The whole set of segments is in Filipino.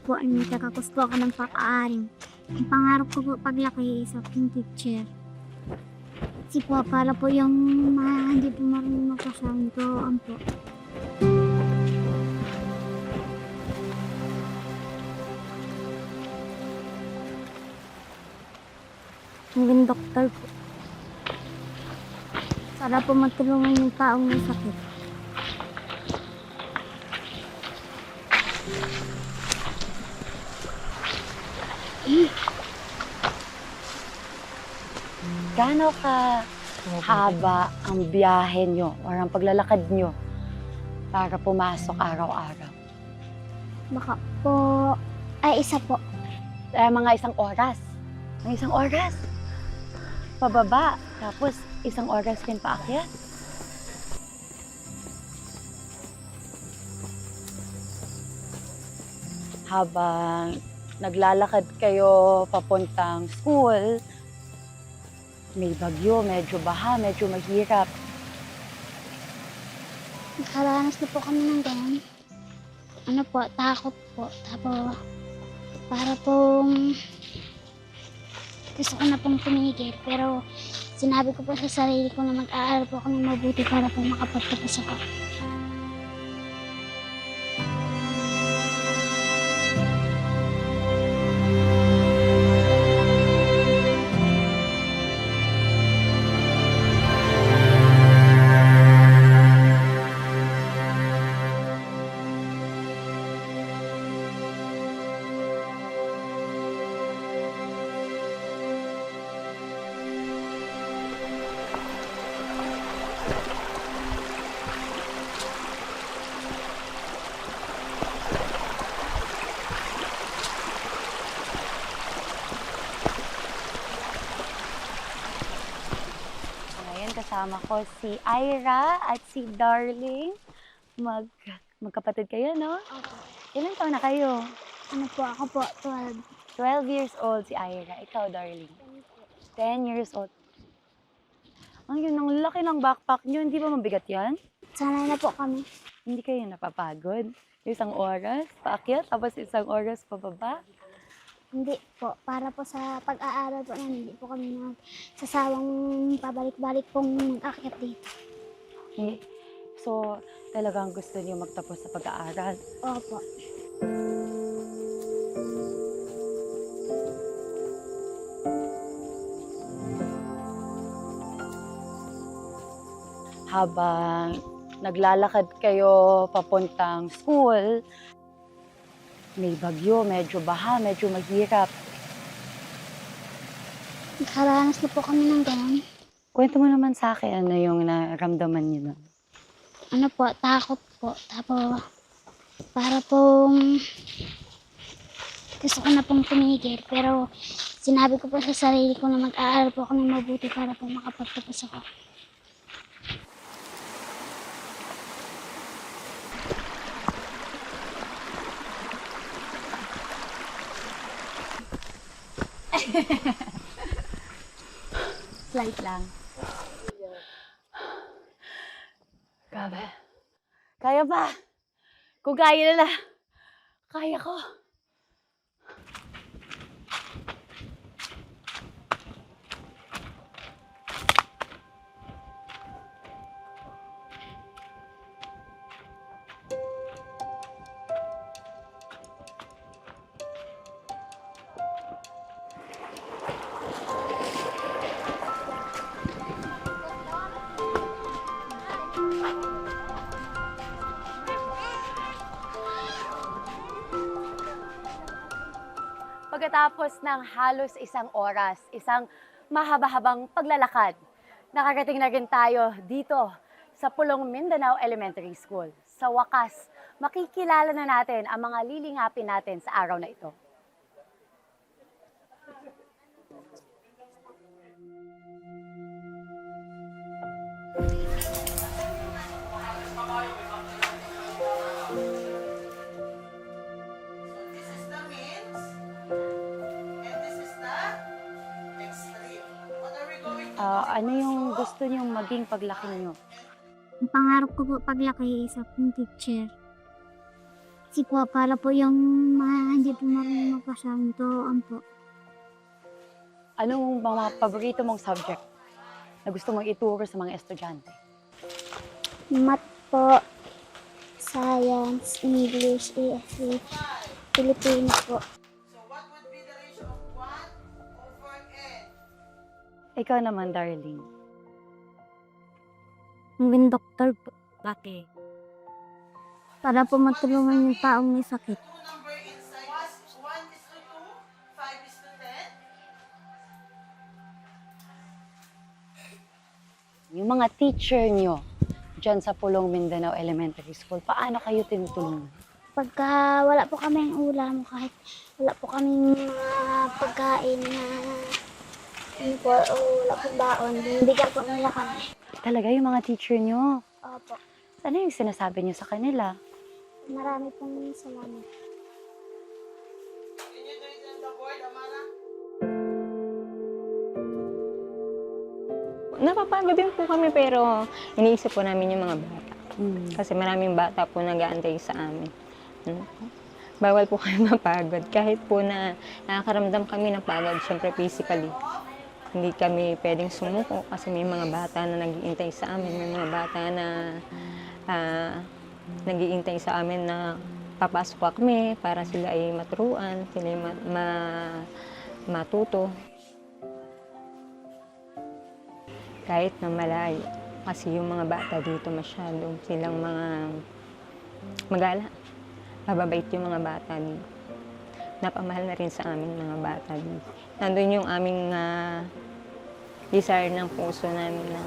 po ay magkakapos po ako ng pag-aaring. Ang pangarap ko po paglaki isa pong teacher. Kasi po para po yung mga hindi po marunong magkasabi ko, ang po. Maging doktor po. Para po matulungan yung taong may sakit. Gaano ka haba ang biyahe nyo or ang paglalakad nyo para pumasok araw-araw? Baka po, ay isa po. Eh, mga isang oras. Mga isang oras. Pababa. Tapos, isang oras din paakyat. Habang naglalakad kayo papuntang school, may bagyo, medyo baha, medyo mahirap. Nakaranas na po kami ng ganun. Ano po, takot po. Tapos, para pong gusto ko na pong tumigil. Pero, sinabi ko po sa sarili ko na mag-aaral po ako ng mabuti para po makapagtapos ako. Kasama ko si Ira at si Darling. Mag, magkapatid kayo, no? Ilan taon na kayo? Ano po, ako po, 12. 12 years old si Ira. Ikaw, Darling. 10 years old. Ang yun, ang laki ng backpack nyo. Hindi ba mabigat yan? Sanay na po kami. Hindi kayo napapagod? Isang oras, paakyat, tapos isang oras pababa. Hindi po, para po sa pag-aaral po namin, hindi po kami nagsasawang pabalik-balik pong akyat dito. Eh, So, talagang gusto niyo magtapos sa pag-aaral. Opo. habang naglalakad kayo papuntang school, may bagyo, medyo baha, medyo mahirap. Nakaranas na po kami ng ganun. Kwento mo naman sa akin ano yung naramdaman niyo nun. ano po, takot po. Tapos, para pong gusto ko na pong tumigil. Pero, sinabi ko po sa sarili ko na mag-aaral po ako ng mabuti para po makapagtapos ako. Slight lang. Grabe. Kaya pa. Kung kaya nila, kaya ko. Pagkatapos ng halos isang oras, isang mahaba-habang paglalakad, nakarating na rin tayo dito sa Pulong Mindanao Elementary School. Sa wakas, makikilala na natin ang mga lilingapin natin sa araw na ito. Gusto niyong maging paglaki niyo? Ang pangarap ko po paglaki ay isa pong teacher. Si po, para po yung mga hindi po marunong magpasang turuan po. Anong mga paborito mong subject na gusto mong ituro sa mga estudyante? Math po, science, English, ESC, Filipino po. So what would be the ratio of 1 over n? Ikaw naman, darling. Maging doktor po. Bakit? Para po matulungan yung taong may sakit. Two number inside is 1 is to 2, 5 is to 10. Yung mga teacher nyo dyan sa Pulong Mindanao Elementary School, paano kayo tinutulungan? Pagka wala po kaming ulam, kahit wala po kaming mga pagkain na ano po, o wala po baon, binibigyan po nila kami. Talaga yung mga teacher nyo. Opo, Ano yung sinasabi nyo sa kanila? marami pong salamat. Napapagod din po kami pero iniisip po namin yung mga bata. Hmm. Kasi maraming bata po nag-aantay sa amin. Ano po? Bawal po kayo mapagod. Kahit po na nakakaramdam kami ng pagod, syempre physically. Hindi kami pwedeng sumuko kasi may mga bata na nagiintay sa amin. May mga bata na ah, nagiintay sa amin na papasok kami para sila ay maturuan, sila ay ma- ma- matuto. kahit na malayo. Kasi yung mga bata dito masyado silang mga magala. Mababait yung mga bata dito. Napamahal na rin sa amin mga bata. Nandun yung aming ah, desire ng puso namin na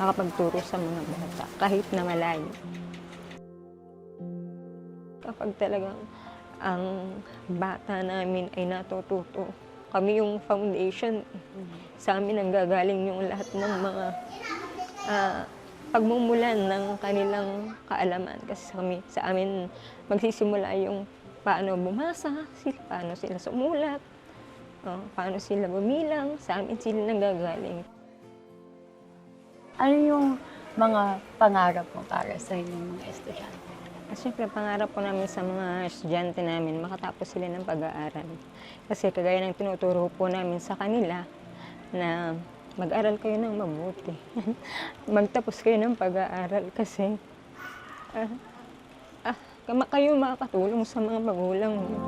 makapagturo sa mga bata kahit na malayo. Kapag talagang ang bata namin ay natututo, kami yung foundation sa amin ang gagaling yung lahat ng mga ah, pagmumulan ng kanilang kaalaman. Kasi kami, sa amin magsisimula yung paano bumasa, sila, paano sila sumulat, oh, paano sila bumilang, sa amin sila nanggagaling. Ano yung mga pangarap mo para sa inyong mga estudyante? At syempre, pangarap po namin sa mga estudyante namin, makatapos sila ng pag-aaral. Kasi kagaya ng tinuturo po namin sa kanila, na mag-aral kayo ng mabuti. Magtapos kayo ng pag-aaral kasi kama- kayo makakatulong sa mga magulang niyo.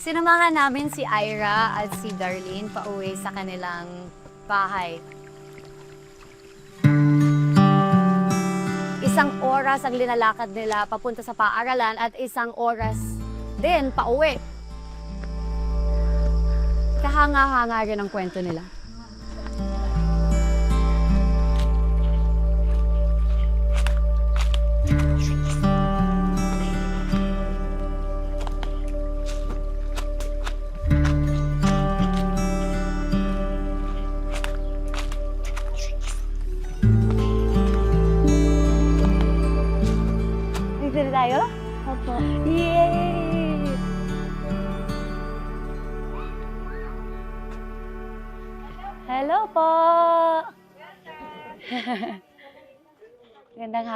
Sinamahan namin si Ira at si Darlene pauwi sa kanilang bahay. Isang oras ang linalakad nila papunta sa paaralan at isang oras din pauwi. Kahanga-hanga rin ang kwento nila.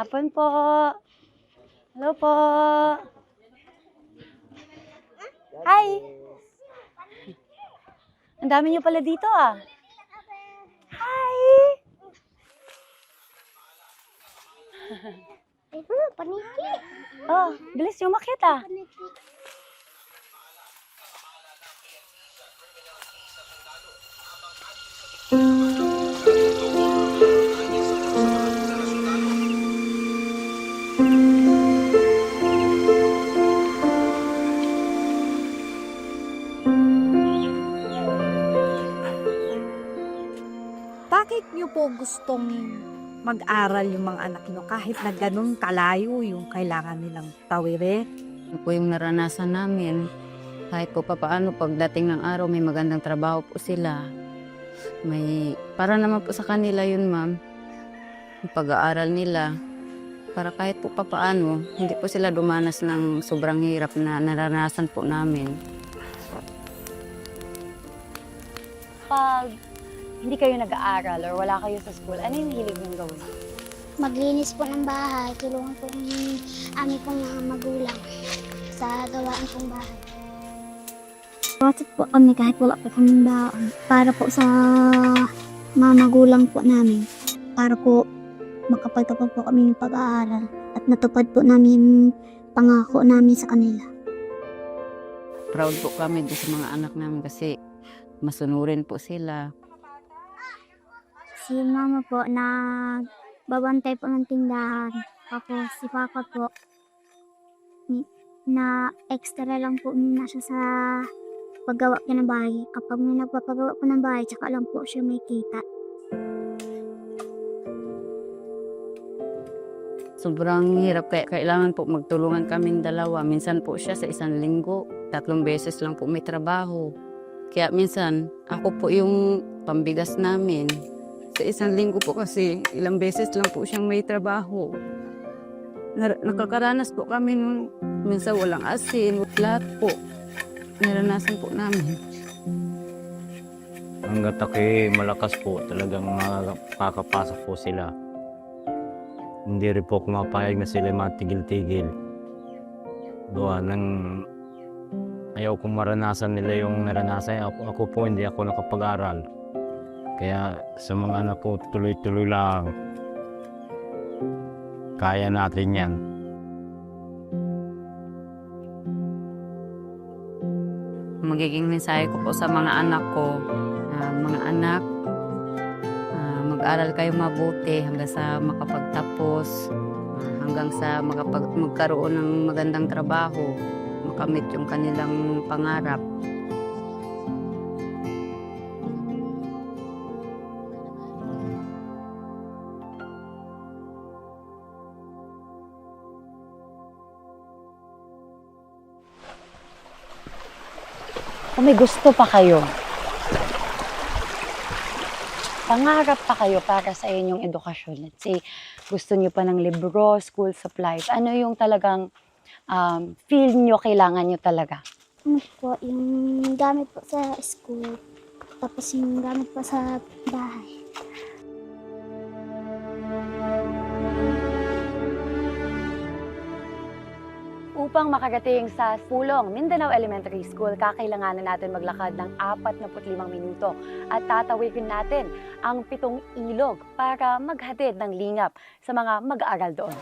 Hapon po. Hello po. Hi! Ang dami niyo pala dito ah. Hi! Ay, paniki. Oh, bilis yung makita. Paniki. Mag-aral yung mga anak niyo kahit na ganun kalayo yung kailangan nilang tawirin? Yun po yung naranasan namin. Kahit po papaano, pagdating ng araw, may magandang trabaho po sila. May, para naman po sa kanila yun, ma'am. Yung pag-aaral nila. Para kahit po papaano, hindi po sila dumanas ng sobrang hirap na naranasan po namin. Pag hindi kayo nag-aaral or wala kayo sa school, ano yung hilig niyong gawin? Maglinis po ng bahay, tulungan po yung aming pong mga magulang sa gawain pong bahay. Process po kami kahit wala po kami baon para po sa mga magulang po namin. Para po makapagtapos po kami ng pag-aaral at natupad po namin pangako namin sa kanila. Proud po kami sa mga anak namin kasi masunurin po sila. Si mama po na babantay po ng tindahan. Tapos si papa po na extra lang po na siya sa paggawa po ng bahay. Kapag may nagpapagawa po ng bahay, tsaka lang po siya may kita. Sobrang hirap kaya kailangan po magtulungan kaming dalawa. Minsan po siya sa isang linggo, tatlong beses lang po may trabaho. Kaya minsan, ako po yung pambigas namin. Sa isang linggo po kasi, ilang beses lang po siyang may trabaho. Nar- nakakaranas po kami nung minsan walang asin, lahat po. Naranasan po namin. Hanggat ako'y malakas po, talagang makakapasok po sila. Hindi rin po ako mapayag na sila matigil-tigil. Gawa ng ayaw kong maranasan nila yung naranasan. Ako, ako po hindi ako nakapag-aral. Kaya sa mga anak ko, tuloy-tuloy lang. Kaya natin yan. magiging mensahe ko po sa mga anak ko, ah, mga anak, ah, mag-aral kayo mabuti hanggang sa makapagtapos, ah, hanggang sa makapag magkaroon ng magandang trabaho, makamit yung kanilang pangarap. Kung may gusto pa kayo, pangarap pa kayo para sa inyong edukasyon. Let's say, gusto niyo pa ng libro, school supplies. Ano yung talagang um, feel niyo kailangan niyo talaga? Ano po, yung gamit po sa school. Tapos yung gamit po sa bahay. Upang makarating sa Pulong Mindanao Elementary School, kakailanganan natin maglakad ng 45 minuto at tatawirin natin ang pitong ilog para maghatid ng lingap sa mga mag-aaral doon.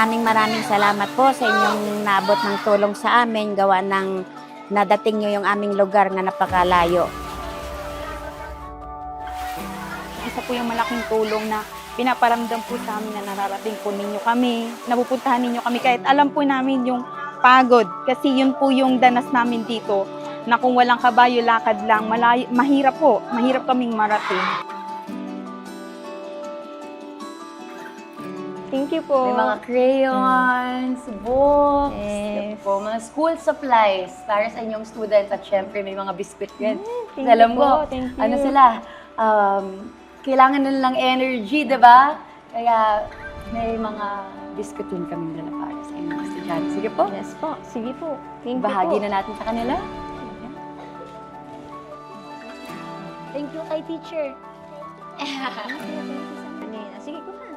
Maraming maraming salamat po sa inyong naabot ng tulong sa amin gawa ng nadating nyo yung aming lugar na napakalayo. isa po yung malaking tulong na pinaparamdam po sa amin na nararating po ninyo kami, napupuntahan ninyo kami kahit alam po namin yung pagod kasi yun po yung danas namin dito na kung walang kabayo lakad lang, malayo, mahirap po, mahirap kaming marating. Thank you po. May mga crayons, books, Yes. po, mga school supplies para sa inyong students at syempre may mga biscuit yan. Thank Alam you mo, po. Thank you. ano sila, um, kailangan nila ng energy, di ba? Kaya may mga biscuit din kami dala para sa inyong estudyante. Sige po, Yes po, sige po. Thank you bahagi po. na natin sa kanila. Thank you kay teacher. Sige ko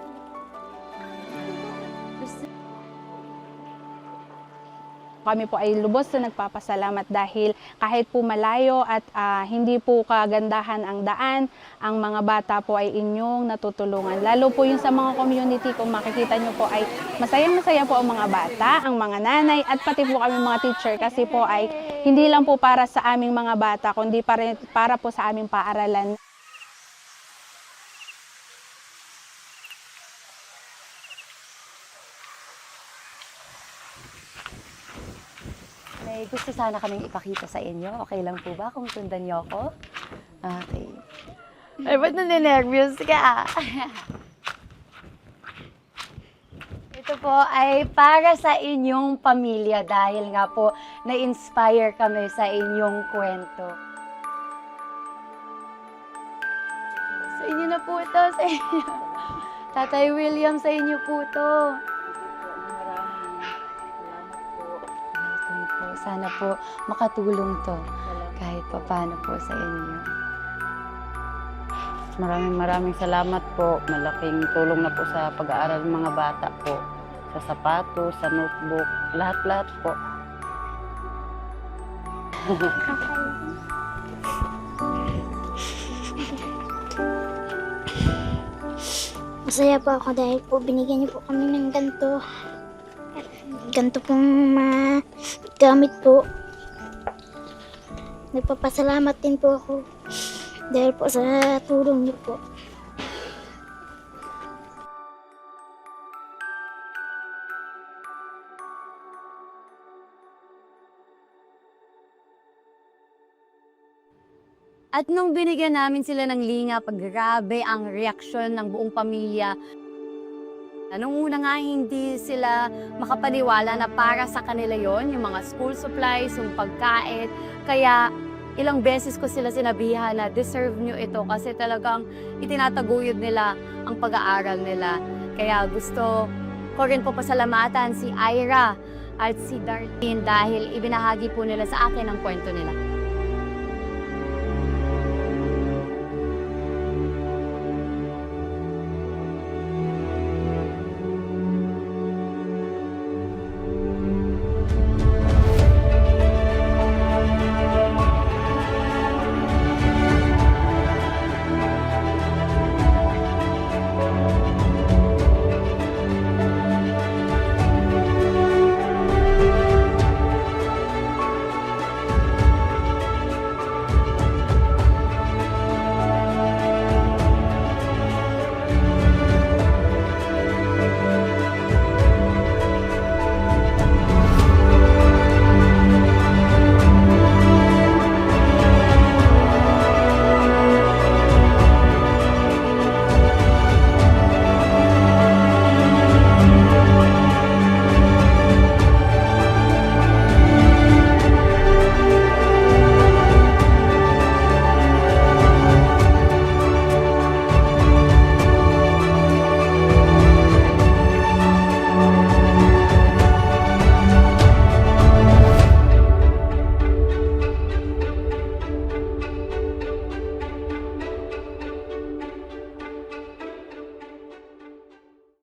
Kami po ay lubos na nagpapasalamat dahil kahit po malayo at ah, hindi po kagandahan ang daan, ang mga bata po ay inyong natutulungan. Lalo po yung sa mga community, kung makikita nyo po ay masayang-masaya po ang mga bata, ang mga nanay at pati po kami mga teacher kasi po ay hindi lang po para sa aming mga bata, kundi para, para po sa aming paaralan. Gusto sana kaming ipakita sa inyo. Okay lang po ba kung sundan niyo ako? Okay. Ay, ba't naninervyos ka? Ito po ay para sa inyong pamilya dahil nga po na-inspire kami sa inyong kwento. Sa inyo na po ito, sa inyo. Tatay William, sa inyo po ito. Sana po makatulong to kahit papano po sa inyo. Maraming maraming salamat po. Malaking tulong na po sa pag-aaral ng mga bata po. Sa sapatos, sa notebook, lahat-lahat po. Masaya po ako dahil po binigyan niyo po kami ng ganito. Ganito pong mga gamit po. Nagpapasalamat din po ako dahil po sa tulong niyo po. At nung binigyan namin sila ng linga, pag grabe ang reaksyon ng buong pamilya. Nung una nga hindi sila makapaniwala na para sa kanila yon yung mga school supplies, yung pagkain. Kaya ilang beses ko sila sinabihan na deserve nyo ito kasi talagang itinataguyod nila ang pag-aaral nila. Kaya gusto ko rin po pasalamatan si Ira at si Darlene dahil ibinahagi po nila sa akin ang kwento nila.